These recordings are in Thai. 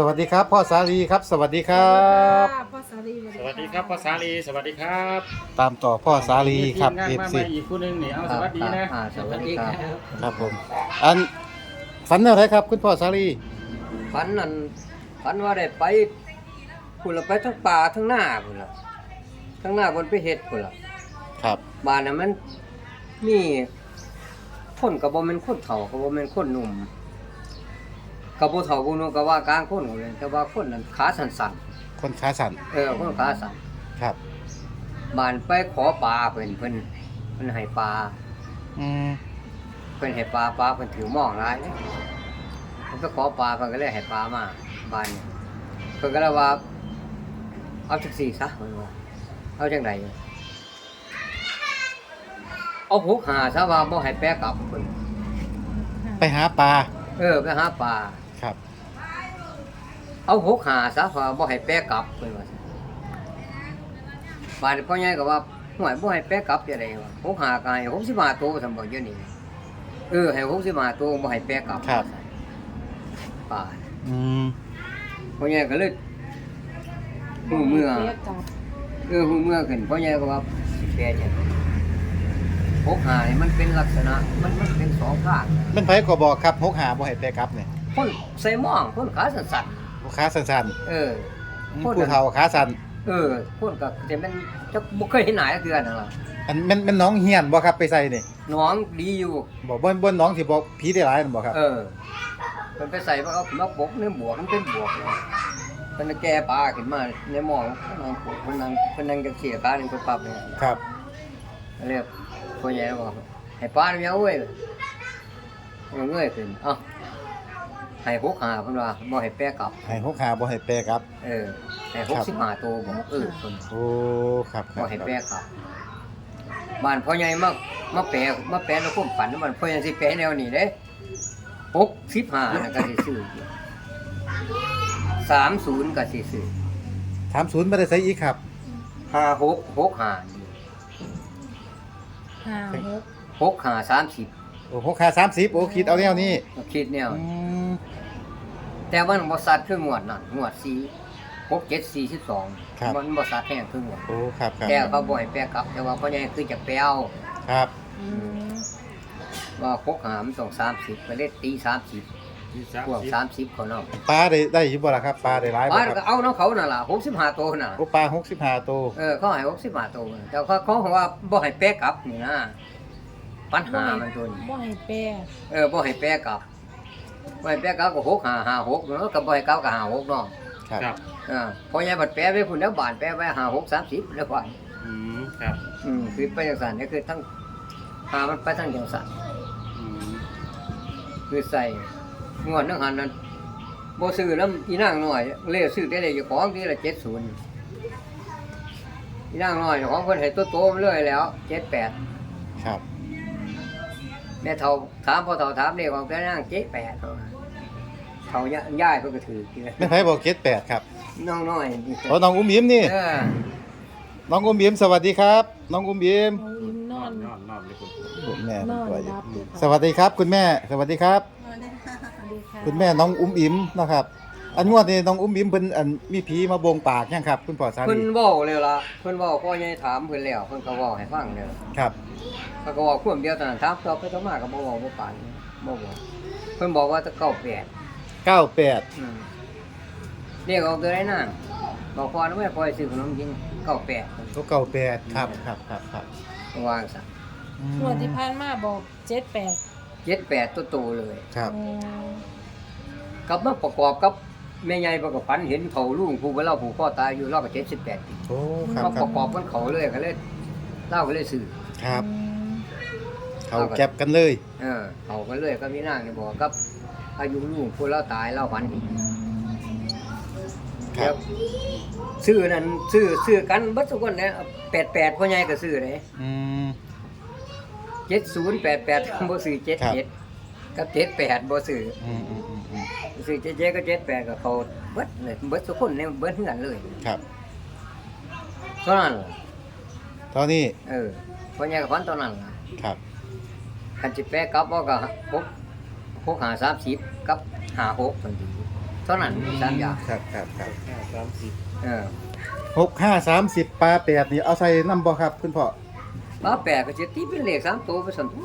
สวัสดีครับ พ่อสาลีครับ สวัสดีครับพ่อสาลีสวัสดีครับพ่อสาลีสวัสดีครับตามต่อพ่อสาลีครับมีเอทีมงานฟมาซีใหม่อีกคู่หนึงนี่เอาสวัสดีนะอ่าสวัสดีครับครับผม อันฝันอะไรครับ คุณพ่อสาลีฝันนั่นฝันว่าได้ไปพุ่นละไปทั้งป่าทั้งหน้าพุ่นละทั้งหน้าบนไปเฮ็ดพุ่นละครับ บ้านน่ะมันมีคนก็บ่แม่นคนเฒ่าก็บ่แม่นคนหนุ่ม ก็บ่เฒ่าบ่หนุ่มก็ว่ากลางคนหมดเลยแต่ว่าคนนั้นขาสั่นคนขาสั่นๆเออคนขาสั่นครับบ้านไปขอปลาเพิ่นเพิ่นเพิ่นให้ปลาอืมเพิ่นให้ปลาปลาเพิ่นถือหม้องหลายเด้เพิ่นไปขอปลาเพิ่นก็เลยให้ปลามาบ้านนี้เพิ่นก็เลยว่า เอาจังสี่ซะเพิ่นว่าเอาจังไดเอาหกหาซะว่าบ่ให้แปะกลับเพิ่นไปหาปลา เออไปหาปลา ครับ เอาหกหาซะว่าบ่ให้แปะกลับเพิ่นว่าบ้านนี้พ่อใหญ่ก็ว่าห่วยบ่ให้แปะกลับจังไดวะหกหาก็ให้65ตัวซั่นบ่เดี๋ยวนี้เออให้65ตัวบ่ให้แปะกลับครับปลาอืมพ่อใหญ่ก็เลยหูเมื่อ เออหูเมื่อขึ้นพ่อใหญ่ก็ว่าสิแปะจังหกหานี่มันเป็นลักษณะมันมันเป็นสองข้างเป็นไผก็บอกครับหกหาบ่ให้แปรกลับเนี่ย คนใส่หม่องคนขาสั่นขาสั่นๆเออๆอืมพูดผู้เฒ่าขาสั่นเออคนก็จะมันจะบ่เคยเห็นหน้าเทื่อนั่นล่ะอันแม่นแม่นน้องเฮียนบ่ครับไปใส่นี่น้องดีอยู่ บ่บ่บ่น้องที่บอกผีได้หลายนั่นบ่ครับ เออ มันไปใส่มันเอาขึ้นมาปกเนื้อบวกมันเป็นบวกเลยมันจะแก้ปลาขึ้นมาในหม้อมันนั่งปกมันนั่งมันนั่งจะเสียการนึงไปปรับเนี่ยครับ เรียกพ่อใหญ่บอกให้ปลาเนี่ยเอาเว้ยเอาเงยขึ้นเอ้า ให้หกหาเพิ่นว่าบ่ให้แปะกลับ ให้หกหาบ่ให้แปรกลับ เออให้หกสิบห้าตัวบอกเออเพิ่นโอ้ครับครับ่บให้แปะกลับบ้านพ่อใหญ่มามาแปะมาแปะแล้วความฝันบ้านพ่อใหญ่สิแปะแนวนี้เด้หกสิบห้าน่ะก็สิซื้อสามศูนย์ก็สิซื้อถามศูนย์บ่ได้ใส่อีกครับ ห้าหกหกห้านี่ห้าหกหกห้าสามสิบโอ้หกหาสามสิบโอ้คิดเอาแนวนี้ก็คิดแนวอืม แต่ว่ามันบ่สัตว์คืองวดนั่นงวดสี่หกเจ็ดสี่สิบสองมันบ่สัตว์แห้งคืองวดโอ้ครับครับแต่เขาบ่ให้แปลกลับ แต่ว่าพ่อใหญ่คือจะแปลวครับ อืมว่าหกหามต้องสามสิบไปเล่นตีสามสิบที่สามพวกสิบสามสิบเขาเนาะปลาได้ได้อยู่บ่ล่ะครับปลาได้หลายบ่บ้านคก็รับเอาน้องเขาน่ะล่ะหกสิบห้าตัวน่ะโอ้ปลาหกสิบห้าตัวเออเขาให้หกสิบห้าตัวแต่เขาเขาบอกว่าบ่ให้แปลกลับนี่นะปัญหามันตัวนี้ บ่ให้แปรเออบ่ให้แปลกลับบ่ ให้แปลกลับก็หกห้าห้าหกเนาะก็บ่ให้กลับก็ห้าหกเนาะครับครับเออพอใหญ่บัดแปลไว้พุ่นแล้วบานแปลไว้ห้าหกสามสิบแล้วว่าอืมครับอืมคือไปจังสันนี่คือทั้งหามันไปทั้งจังสันอืมคือใส่งวดนึงหันนั้นบ่ซื้อแล้วอีนางน้อยเลขซื้อได้เลยเจ้าของที่ละ70อีนางน้อยเจ้าของเพิ่นให้ตัวโตมาเลยแล้ว78ครับแม่เฒ่าถามพ่อเฒ่าถามเลขของแม่นาง78เท่านั้นเฒ่าย่ายเพิ่นก็ถือกินแม่ไผบอกเจ็ดแปดครับน้องน้อยนี่โอ้น้องอุ้มยิ้มนี่ เออน้องอุ้มยิ้มสวัสดีครับ น้องอุ้มยิ้มน้องยิ้มนนออนนนอนนอนเลยคุณคุณแม่นอนสวัสดีรับอยู่สวัสดีครับ คุณแม่ สวัสดีครับ สวัสดีค่ะคุณแม่น้องอุ้มอิ่มนะครับ อันงวดนี้น้องอุ้มอิ่มเพิ่นอันมีผีมาบงปากยังครับคุณพ่อสาเพิ่นลีเว้าเลยล่ะเพิ่นเว้าพ่อใหญ่ถามเพิ่นแล้วเพิ่นก็เว้าให้ฟังแล้วครับเขาก็บอกความเดียวเท่านั้นถามต่อไปต่อมาก็บ่เว้าบ่ปานบ่บอกเพิ่นบอกว่าจะเก้าแปดเก้าแปดอืมเรียกออกตัวได้นั่งบอกพอนะไม่พอซื้อขนมกินเก้าแปดก็เก้าแปดครับครับครับครับวางซะอืมงวดที่ผ่านมาบอกเจ็ดแปดเจ็ดแปดตัวโตเลย ครับอืมกลับมาประกอบกับ แม่ใหญ่ประกอบฝันเห็นเขาลุงผู้เล่าผู้พ่อตายอยู่เล่าก็เจ็ดสิบแปดปีโอ้ครับมาคปรับระกอบกันเขาเลยก็เลยเล่าก็เลยซื้อครับอืมเขาแก็บกันเลย เออเขาก็เลยก็มีนางนี่บอกกับ อายุลุงผู้เล่าตายเล่าฝันเห็นครับซื้อนั่นซื้อซื้อกันเบัดทุกคนเนี่ยแปดแปดพ่อใหญ่ก็ซื้อเลยอืม เจ็ดศูนย์แปดแปดบ่ซื้อเจ็ดครับเจ็ดกับเจ็ดแปดบ่ซื้อ อืมอืมอืมอืม ซื้อเจ็ดเจ็ดก็เจ็ดแปดก็เขาเบิดเลยเบิดทุกคนเนี่ยเบิดเหือนเลยครับเท่านั้นล่ะตอนนี้เออพ่อใหญ่ก็พันเท่านั้นล่ะครับคันสิแปะกลับบ่ก็หกหกหาสามสิบกับหาหกทันทีเท่านั้นสามอย่างครับครับครับห้าสามสิบเออหกห้าสามสิบปลาแปดนี่เอาใส่น้ำบ่ครับคุณพ่อมาแปดก็จะตีเป็นเลขสามตัวไปสั่นตัว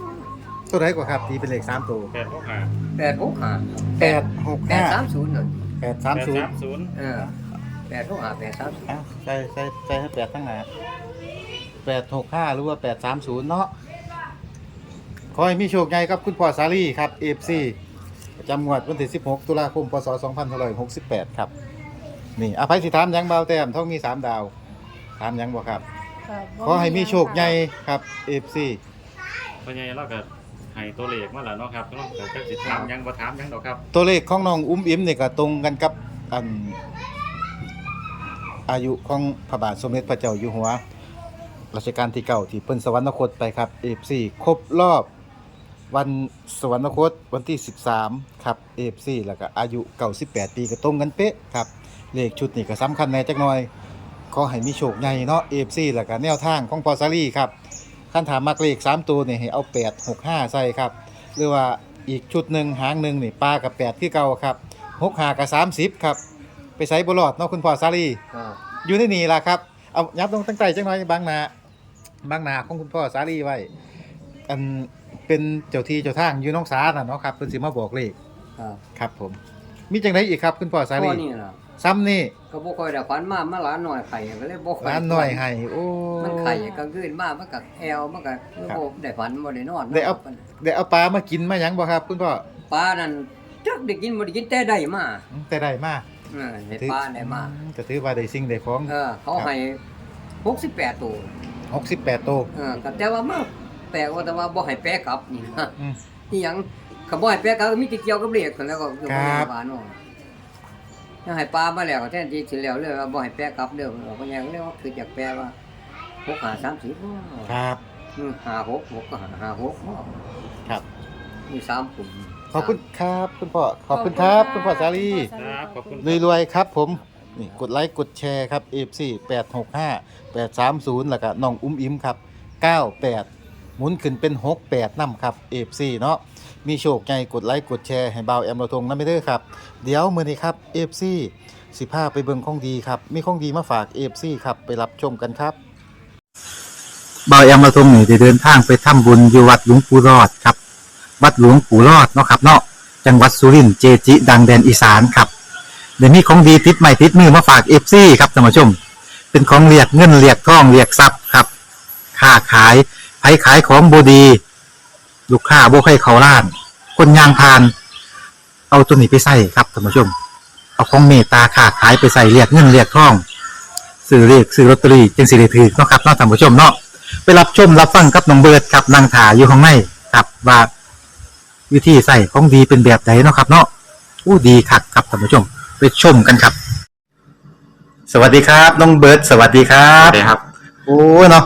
ไหนกว่าครับตีเป็นเลขสามตัวแปดหกห้าแปดหกห้าแปดหกแปดห้าสามศูนย์นั่นแปดสามแปดศูนย์สามศูนย์เออแปดหกห้าแปดสามศูนย์อ้าวใส่ใส่ใส่ให้แปดทั้งหนาแปดหกห้าหรือว่าแปดสามศูนย์เนาะขอให้มีโชคใหญ่ครับคุณพ่อสาลีครับเอฟซีประจำงวดวันที่สิบหกตุลาคมพศสองพันหกสิบแปดครับ นี่อภัยสิถามหยังเบาแต้มท้องมีสามดาวถามหยังบ่ครับครับ ขอให้มีโชคใหญ่ครับเอฟซีเพราะไงเราก็ ให้ตัวเลขมาแล้วเนาะครับเนาะแต่จักสิถามยังบ่ถามยังดอกครับ ตัวเลขของน้องอุ้มอิมเนี่ก็ตรงกันกับอันอายุของพระบาทสมเด็จพระเจ้าอยู่หัวรัชกาลที่เก้าที่เพิ่นสวรรคตไปครับ F4 ครบรอบ วันสวรรคตวันที่ 13 ครับ F4 แล้วก็อายุ98ปีก็ตรงกันเป๊ะครับเลขชุดนี่ก็สำคัญแน่จักหน่อยขอให้มีโชคใหญ่เนาะ F4 แล้วก็แนวทางของพอซารีครับ คันถามมักเลข3ตัวนี่ให้เอา8 6 5ใส่ครับ หรือว่าอีกชุดหนึ่งหางหนึ่งนี่ปลากับ8คือเก่าครับ6 5กับ30ครับ ไปใส่บลอดเนาะคุณพ่อซารีอ่าอยู่ในนี่ล่ะครับ เอายับลงตั้งใจจังหน่อยบางนาบางนาของคุณพ่อสาลีไว้ อันเป็นเจ้าที่เจ้าทางอยู่น้องสาน่ะเนาะครับเพิ่นสิมาบอกเลขอ่าครับผม มีจังไดอีกครับคุณพ่อสาลีข้อนี่ล่ะ ซ้ำนี่ก็บ่ค่อยได้ฝันมามาหลานหน่อยไข่ก็เลยบ่ค่อยร้านหน่อยให้โอ้ มันไข่กลางคืนมามันก็แอวมันก็ครับโอ้ได้ฝันบ่ได้นอนได้เอา ได้เอาปลามากินมาหยังบ่ครับ คุณพ่อปลานั่นจักได้กินบ่ได้กินแต่ได้มาอืมแต่ได้มาเออเห็ดปลาได้มาอืก็ถือว่าได้สิ่งได้ของ เออเขาให้68ตัว68โตวเออก็แต่ว่ามาแปลกว่าแต่ว่าบ่ให้แปลกลับนี่นะอืมนี่หยังก็บ่ให้แปลกลับก็มีแต่เกี่ยวกับเลขนั่นแหล้วก็คือครับปลาเนาะ ยังให้ปลามาแล้วก็แทนที่สิแล้วเลยว่าบ่ให้แปลกลับเด้อเพราะหยังเรียกว่าคืออยากแปลว่า6 5 30ครับ อืม5 6 6ก็5 5 6ครับ มี3กลุ่มขอบคุณครับ คุณพ่อขอบคุณครับ คุณพ่อสาลีครับขอบคุณรวยๆครับ ผมนี่กดไลค์กดแชร์ครับ F4 865 830แล้วก็น้องอุ้มอิมครับ 98 หมุนขึ้นเป็น 68นำครับ F4 เนาะมีโชคใหญ่กดไลค์กดแชร์ให้เบาวแอมเราทงนำไปเด้อครับ เดี๋ยวมื้อนี้ครับ F4 สิพาไปเบิ่งของดีครับ มีของดีมาฝาก F4 ครับไปรับชมกันครับเบาวแอมเราทงนี่ได้เดินทางไปทำบุญอยู่วัดหลวงปู่รอดครับ วัดหลวงปู่รอดเนาะครับเนาะจังหวัดสุรินทร์เจจิดังแดนอีสานครับเดี๋ยวนี้ของดีติดใหม่ติดมือมาฝากเอฟซีครับท่านผู้ชม เป็นของเรียกเงินเรียกทองเรียกทรัพย์ครับ ค้าขาย ไผขายของบดี ลูกค้าบ่ให้เขาล้าน คนยางพาน เอาตัวนี้ไปใส่ครับท่านผู้ชม เอาของเมตตาค้าขายไปใส่เรียกเงินเรียกทองซื้อเรียกซื้อลอตเตอรี่จึงสิได้ถือเนาะครับเนาะท่านผู้ชมเนาะไปรับชมรับฟังกับน้องเบิร์ดครับนางถาอยู่ข้างในครับว่าวิธีใส่ของดีเป็นแบบไหนเนาะครับ เนาะอู้ดีคักครับท่านผู้ชม ไปชมกันครับ สวัสดีครับน้องเบิร์ดสวัสดีครัครับบครับ โอ้เนาะ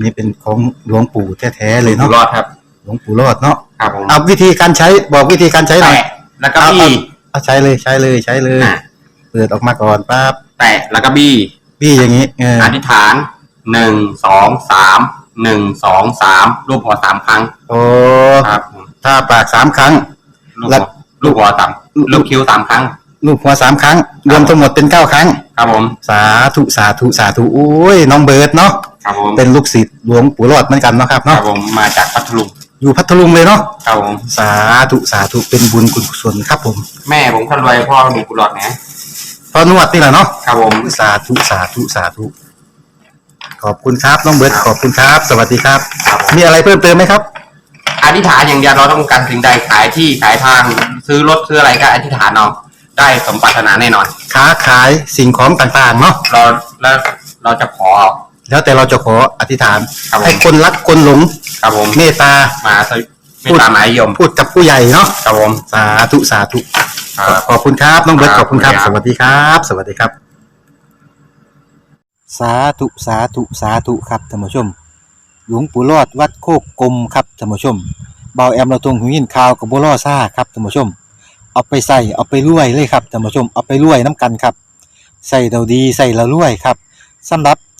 นนี้เป็นของหลวงปู่แท้ๆเลยอยู่เนาะรอดครับ หลวงปู่รอดเนาะครับผมเอาวิธีการใช้บอกวิธีการใช้หน่อยแตะแล้วก็บี้เอาใช้เลยใช้เลยใช้เลยอะเปิดออกมาก่อนปั๊บแตะแล้วก็บี้พี่อย่างนี้เอออธิษฐานหนึ่งสองสามหนึ่งสองสามรูปหัวสามครั้งโอ้ครับผมถ้าปากสามครั้ง ลูกแล้หัววลูกหัวสามลูกคิ้วสามครั้ง ลูกหัวสามครั้ง รวมทั้งหมดเป็นเก้าครั้ง ครับผม สาธุสาธุสาธุโอ้ยน้องเบิร์ดเนาะครับผม เป็นลูกศิษย์ หลวงปู่รอดเหมือนกันเนาะครับครัเนาะบผมมาจากพัทลุงอยู่พัทลุงเลยเนาะครับผมสาธุสาธุเป็นบุญกุศลครับผมแม่ผมคนรวยพ่อมีกุหลาบนะพอนวดนี่แหละเนาะครับผมสาธุสาธุสาธุขอบคุณครับน้องเบิร์ดขอบคุณครับ สวัสดีครับครับผมมีอะไรเพิ่มเติมไหมครับ อธิษฐานอย่างเดียวเราต้องการสิ่งใดขายที่ขายทาง ซื้อรถซื้ออะไรก็อธิษฐานเอาได้สมปรารถนาแน่นอน ค้าขายสิ่งของต่างๆเนาะเราแล้วเราจะขอ แล้วแต่เราจะขออธิษฐานครับผม ให้คนรักคนหลงครับผมเมตตามาสวิไม่ตามหมายยมพูดกับผู้ใหญ่เนาะครับผม สาธุสาธุคครับ ขอบคุณครับน้องเบิร์ตคขรับอบคุณครับขสอบคุณครับวัสดีครับ สวัสดีครับ สาธุสาธุสาธุครับท่านผู้ชม หลวงปู่รอดวัดโคกกลมครับท่านผู้ชมเบาแอมเราตรงหูยินข่าวกับบัวล่อซ่าครับท่านผู้ชม เอาไปใส่เอาไปรวยเลยครับท่านผู้ชมเอาไปรวยน้ำกันครับใส่เราดีใส่เรารวยครับสำหรับ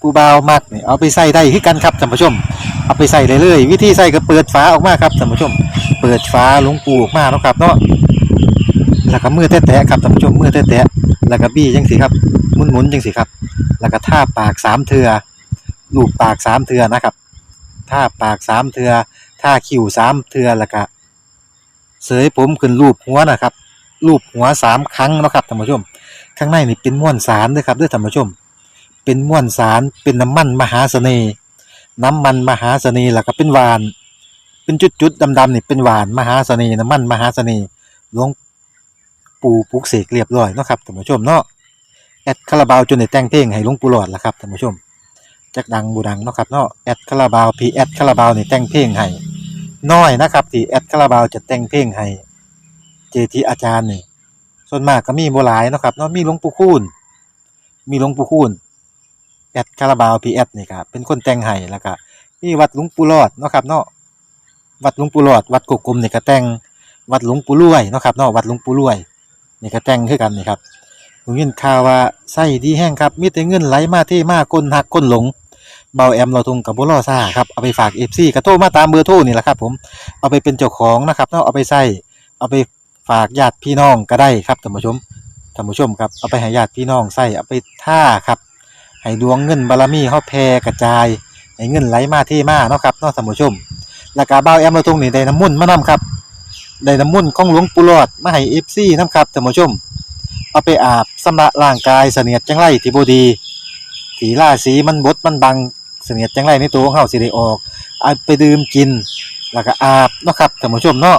ผู้บ่าวมักนี่เอาไปใส่ได้คือกันครับท่านผู้ชม เอาไปใส่เลยเลยวิธีใส่ก็เปิดฝาออกมาครับท่านผู้ชม เปิดฝาหลวงปูออกมาเนาะครับเนาะแล้วก็มือแตะๆครับท่านผู้ชมมือแตะๆแล้วก็บี้จังสิครับหมุนๆจังสิครับ แล้วก็ท่าปากสามเทือลูบปากสามเทือนะครับท่าปากสามเทือท่าคิ้วสามเทือแล้วก็เสยผมขึ้นรูปหัวนะครับรูปหัวสามครั้งเนาะครับท่านผู้ชม ข้างในนี่เป็นม้วนสารด้วยครับด้วยท่านผู้ชม เป็นม้วนสารเป็นน้ำมันมหาเสน่ห์น้ำมันมหาเสน่ห์แล้วก็เป็นหวาน เป็นจุดๆดำๆนี่เป็นหวานมหาเสน่ห์น้ำมันมหาเสน่ห์หลวงปู่ปลุกเสกเรียบร้อยเนาะครับท่านผู้ชมเนาะแอดคาราบาวจนได้แต่งเพลงให้หลวงปู่หลอดละครับท่านผู้ชมจักดังบูดังเนาะครับเนาะแอดคาราบาวพีแอดคาราบาวนี่แต่งเพลงให้น้อยนะครับที่แอดคาราบาวจะแต่งเพลงให้เจทีอาจารย์นี่ส่วนมากก็มีโบ่หลายเนาะครับเนาะมีหลวงปู่คูณมีหลวงปู่คูณ แอดคาราบาวพีแอดนี่ครับเป็นคนแต่งให้แล้วก็มีวัดหลวงปู่รอดเนาะครับเนาะวัดหลวงปู่รอด วัดกกกลมนี่ก็แต่งวัดหลวงปู่รวยเนาะครับเนาะวัดหลวงปู่รวยนี่ก็แต่งคือกันนี่ครับผมยินข่าวว่าไส้ดีแห้งครับมีแต่เงินไหลมาเทมาคนหักคนหลงเบาแอมเราทุงกับบุรอซ่าครับเอาไปฝากเอฟซีกระโทรมาตามเบอร์โทรนี่แหละครับ ผมเอาไปเป็นเจ้าของนะครับเนาะเอาไปใส่เอาไปฝากญาติพี่น้องก็ได้ครับท่านผู้ชมท่านผู้ชมครับเอาไปให้ญาติพี่น้องใส่เอาไปท่าครับ ให้ดวงเงินบารมีเฮาแผ่กระจายให้เงินไหลมาเทมาเนาะครับเนาะท่านผู้ชมแล้วก็เบาแอมเราทุงนี่ได้น้ำมุ่นมานํครับได้น้ำมุ่นของหลวงปู่หลอดมาให้เอฟซีนํครับท่านผู้ชม เอาไปอาบสำระร่างกายเสนียดจังไรที่บดีถีล่าสีมันบดมันบังเสนียดจังไรในตัวของเฮาสิได้ออกเอาไปดื่มกิน แล้วก็อาบเนาะครับท่านผู้ชมเนาะ